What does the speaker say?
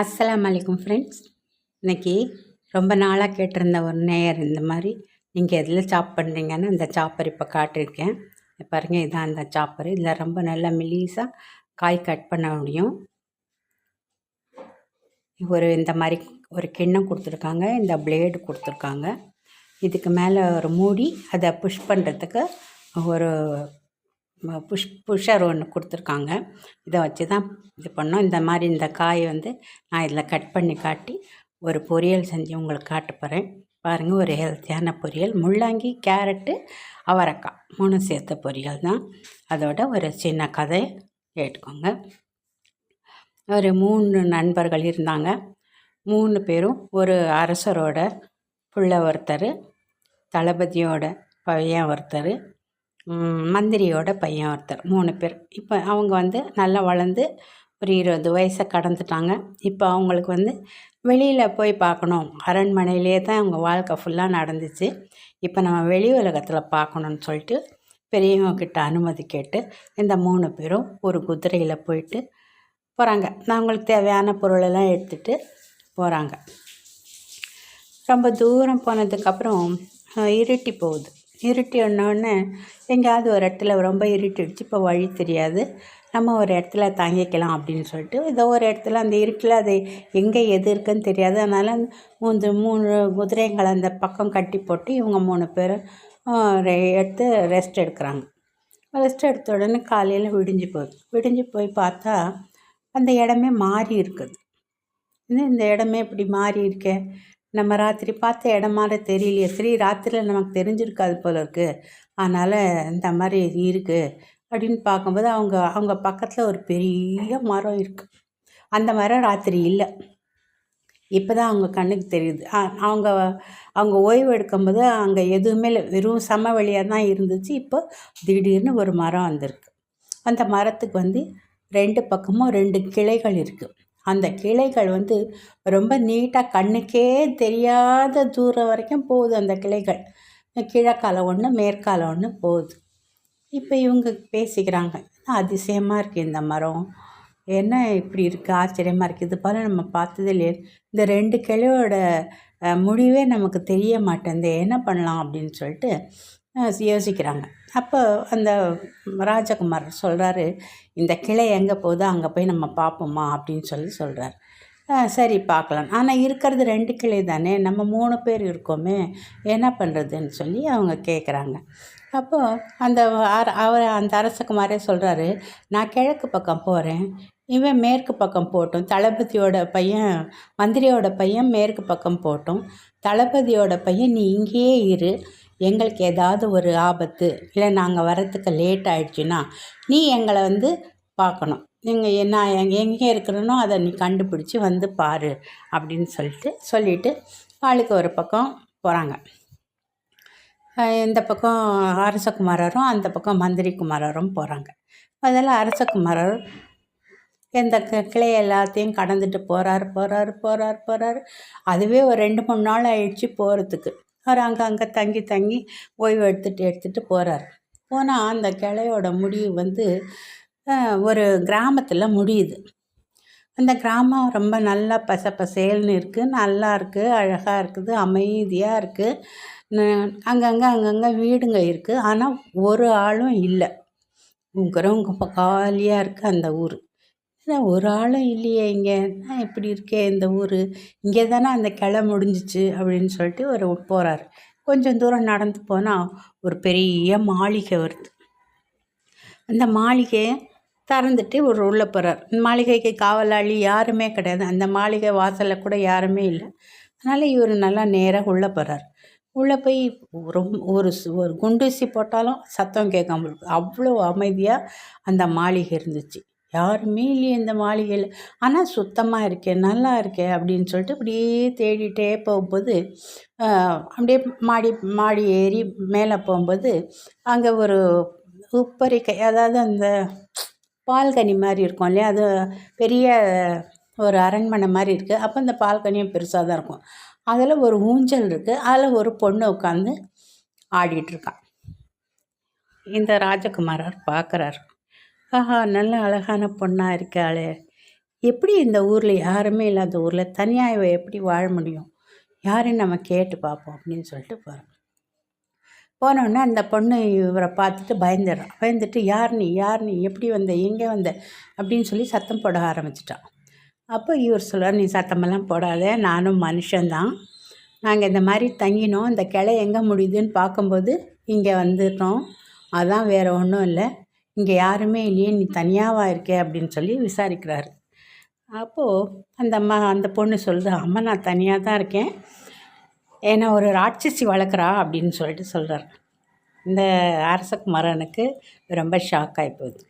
அஸ்லாம் அலைக்கும் ஃப்ரெண்ட்ஸ் இன்றைக்கி ரொம்ப நாளாக கேட்டிருந்த ஒரு நேயர் இந்த மாதிரி நீங்கள் எதில் சாப் பண்ணுறீங்கன்னு அந்த சாப்பர் இப்போ காட்டியிருக்கேன். பாருங்கள் இதான் அந்த சாப்பர் இதில் ரொம்ப நல்லா மெலிசாக காய் கட் பண்ண முடியும். ஒரு இந்த மாதிரி ஒரு கிண்ணம் கொடுத்துருக்காங்க இந்த பிளேடு கொடுத்துருக்காங்க. இதுக்கு மேலே ஒரு மூடி அதை புஷ் பண்ணுறதுக்கு ஒரு புஷ் புஷ்ஷர் ஒன்று கொடுத்துருக்காங்க. இதை வச்சு தான் இது பண்ணோம். இந்த மாதிரி இந்த காய் வந்து நான் இதில் கட் பண்ணி காட்டி ஒரு பொரியல் செஞ்சு உங்களுக்கு காட்ட போகிறேன் பாருங்கள் ஒரு ஹெல்த்தியான பொரியல். முள்ளங்கி கேரட்டு அவரைக்காய் மூணு சேர்த்த பொரியல் தான். அதோட ஒரு சின்ன கதை கேட்டுக்கோங்க. ஒரு மூணு நண்பர்கள் இருந்தாங்க. மூணு பேரும் ஒரு அரசரோட புள்ள ஒருத்தர் தளபதியோட பையன் ஒருத்தர் மந்திரியோட பையன் ஒருத்தர் மூணு பேர். இப்போ அவங்க வந்து நல்லா வளர்ந்து ஒரு இருபது வயசை கடந்துட்டாங்க. இப்போ அவங்களுக்கு வந்து வெளியில் போய் பார்க்கணும். அரண்மனையிலே தான் அவங்க வாழ்க்கை ஃபுல்லாக நடந்துச்சு. இப்போ நம்ம வெளி உலகத்தில் பார்க்கணுன்னு சொல்லிட்டு பெரியவங்க கிட்ட அனுமதி கேட்டு இந்த மூணு பேரும் ஒரு குதிரையில் போயிட்டு போகிறாங்க அவங்களுக்கு தேவையான பொருளெல்லாம் எடுத்துகிட்டு போகிறாங்க ரொம்ப தூரம் போனதுக்கப்புறம் இருட்டி போகுது. இருட்டி எங்கேயாவது ஒரு இடத்துல ரொம்ப இருட்டிடுச்சு இப்போ வழி தெரியாது. நம்ம ஒரு இடத்துல தங்கிக்கலாம் அப்படின்னு சொல்லிட்டு ஏதோ ஒரு இடத்துல அந்த இருட்டில் அது எங்கே எது இருக்குன்னு தெரியாது. அதனால் மூன்று மூணு குதிரைங்களை அந்த பக்கம் கட்டி போட்டு இவங்க மூணு பேரும் ரெ- எடுத்து ரெஸ்ட் எடுக்கிறாங்க. ரெஸ்ட் எடுத்த உடனே காலையில் விடிஞ்சு போகுது விடிஞ்சு போய் பார்த்தா அந்த இடமே மாறி இருக்குது. இந்த இடமே இப்படி மாறி இருக்கே? நம்ம ராத்திரி பார்த்த இடம் மாதிரி தெரியலையே. சரி ராத்திரியில் நமக்கு தெரிஞ்சிருக்காது போல இருக்குது அதனால் இந்த மாதிரி இருக்குது அப்படின்னு பார்க்கும்போது அவங்க அவங்க பக்கத்தில் ஒரு பெரிய மரம் இருக்குது அந்த மரம் ராத்திரி இல்லை. இப்போ தான் அவங்க கண்ணுக்கு தெரியுது. அவங்க அவங்க ஓய்வு எடுக்கும்போது அங்கே எதுவுமே இல்லை. வெறும் சமவெளியாக தான் இருந்துச்சு. இப்போ திடீர்னு ஒரு மரம் வந்திருக்கு. அந்த மரத்துக்கு வந்து ரெண்டு பக்கமும் ரெண்டு கிளைகள் இருக்குது அந்த கிளைகள் வந்து ரொம்ப நீட்டாக கண்ணுக்கே தெரியாத தூரம் வரைக்கும் போகுது அந்த கிளைகள். கிழக்கால ஒன்று மேற்கால ஒன்று போகுது. இப்போ இவங்க பேசிக்கிறாங்க அதிசயமாக இருக்குது இந்த மரம்? என்ன இப்படி இருக்குது ஆச்சரியமாக இருக்குது இது போல் நம்ம பார்த்தது இல்லையே இந்த ரெண்டு கிளையோட முடிவே நமக்கு தெரிய மாட்டேங்குது என்ன பண்ணலாம்? அப்படின்னு சொல்லிட்டு யோசிக்கிறாங்க. அப்போ அந்த ராஜகுமார் சொல்கிறாரு இந்த கிளை எங்கே போகுதோ அங்கே போய் நம்ம பார்ப்போமா அப்படின்னு சொல்லி சொல்கிறார் சரி பார்க்கலாம் ஆனால் இருக்கிறது ரெண்டு கிளை தானே? நம்ம மூணு பேர் இருக்கோமே என்ன பண்ணுறதுன்னு சொல்லி அவங்க கேட்குறாங்க அப்போது அந்த அவர் அந்த அரசகுமாரே சொல்கிறாரு நான் கிழக்கு பக்கம் போகிறேன் இவன் மேற்கு பக்கம் போட்டும். தளபதியோட பையன் மந்திரியோட பையன் மேற்கு பக்கம் போட்டும். தளபதியோட பையன் நீ இங்கேயே இரு. எங்களுக்கு ஏதாவது ஒரு ஆபத்து இல்லை நாங்கள் வரத்துக்கு லேட் ஆயிடுச்சுன்னா நீ எங்களை வந்து பார்க்கணும். நீங்கள் நான் எங்கே எங்கே இருக்கிறனோ அதை நீ கண்டுபிடிச்சி வந்து பாரு அப்படின்னு சொல்லிட்டு சொல்லிட்டு ஆளுக்கு ஒரு பக்கம் போகிறாங்க இந்த பக்கம் அரசகுமாரரும் அந்த பக்கம் மந்திரி குமாரரும் போகிறாங்க அதில் அரசகுமாரர் இந்த க- கிளை எல்லாத்தையும் கடந்துட்டு போகிறாரு போகிறாரு போகிறாரு போகிறாரு அதுவே ஒரு ரெண்டு மூணு நாள் ஆயிடுச்சு போகிறதுக்கு அவர் அங்கே அங்கே தங்கி தங்கி ஓய்வு எடுத்துகிட்டு எடுத்துகிட்டு போகிறாரு போனால் அந்த கிளையோட முடிவு வந்து ஒரு கிராமத்தில் முடியுது. அந்த கிராமம் ரொம்ப நல்லா பச பசேல்னு இருக்குது நல்லா இருக்குது அழகாக இருக்குது அமைதியாக இருக்குது அங்கங்கே அங்கங்கே வீடுங்க இருக்குது ஆனால் ஒரு ஆளும் இல்லை. ரொம்ப காலியாக இருக்குது அந்த ஊர். ஏன்னா ஒரு ஆளும் இல்லையே இங்கே. நான் இப்படி இருக்கே இந்த ஊர்? இங்கே தானே அந்த கிளை முடிஞ்சிச்சு அப்படின்னு சொல்லிட்டு ஒரு போகிறாரு கொஞ்சம் தூரம் நடந்து போனால் ஒரு பெரிய மாளிகை வருது. அந்த மாளிகையை திறந்துட்டு ஒரு உள்ளே போகிறார் மாளிகைக்கு காவலாளி யாருமே கிடையாது. அந்த மாளிகை வாசலில் கூட யாருமே இல்லை. அதனால் இவர் நல்லா நேராக உள்ளே போகிறார் உள்ளே போய் ரொம்ப ஒரு ஒரு குண்டூசி போட்டாலும் சத்தம் கேட்காம அவ்வளோ அமைதியாக அந்த மாளிகை இருந்துச்சு. யாருமே இல்லையே இந்த மாளிகையில். ஆனால் சுத்தமாக இருக்கே நல்லா இருக்கே அப்படின்னு சொல்லிட்டு அப்படியே தேடிட்டே போகும்போது அப்படியே மாடி மாடி ஏறி மேலே போகும்போது அங்கே ஒரு உப்பரிக்கை அதாவது அந்த பால்கனி மாதிரி இருக்கும் இல்லையா? அது பெரிய ஒரு அரண்மனை மாதிரி இருக்குது அப்போ அந்த பால்கனியும் பெருசாக தான் இருக்கும். அதில் ஒரு ஊஞ்சல் இருக்குது அதில் ஒரு பொண்ணு உட்காந்து ஆடிட்டுருக்கான் இந்த ராஜகுமாரர் பார்க்குறாரு ஆஹா நல்ல அழகான பொண்ணாக இருக்காளே. எப்படி இந்த ஊரில் யாருமே இல்லாத ஊரில் தனியாக இவ எப்படி வாழ முடியும்? யாருன்னு நம்ம கேட்டு பார்ப்போம் அப்படின்னு சொல்லிட்டு போகிறோம் போனோடனே அந்த பொண்ணு இவரை பார்த்துட்டு பயந்துடுறான் பயந்துட்டு யார் நீ? யார் நீ? எப்படி வந்த? எங்கே வந்த? அப்படின்னு சொல்லி சத்தம் போட ஆரம்பிச்சிட்டான் அப்போ இவர் சொல்கிறார் நீ சத்தமெல்லாம் போடாத. நானும் மனுஷன்தான். நாங்கள் இந்த மாதிரி தங்கினோம். இந்த கிளை எங்கே முடியுதுன்னு பார்க்கும்போது இங்கே வந்துட்டோம். அதான் வேறு ஒன்றும் இல்லை. இங்கே யாருமே இல்லையே நீ தனியாவா இருக்கே அப்படின்னு சொல்லி விசாரிக்கிறாரு. அப்போது அந்த அம்மா அந்த பொண்ணு சொல்லுது அம்மா நான் தனியாக தான் இருக்கேன். ஏன்னா ஒரு ராட்சசி வளர்க்குறா அப்படின்னு சொல்லிட்டு சொல்கிறார் இந்த அரசகுமாரனுக்கு ரொம்ப ஷாக் ஆகி போகுது.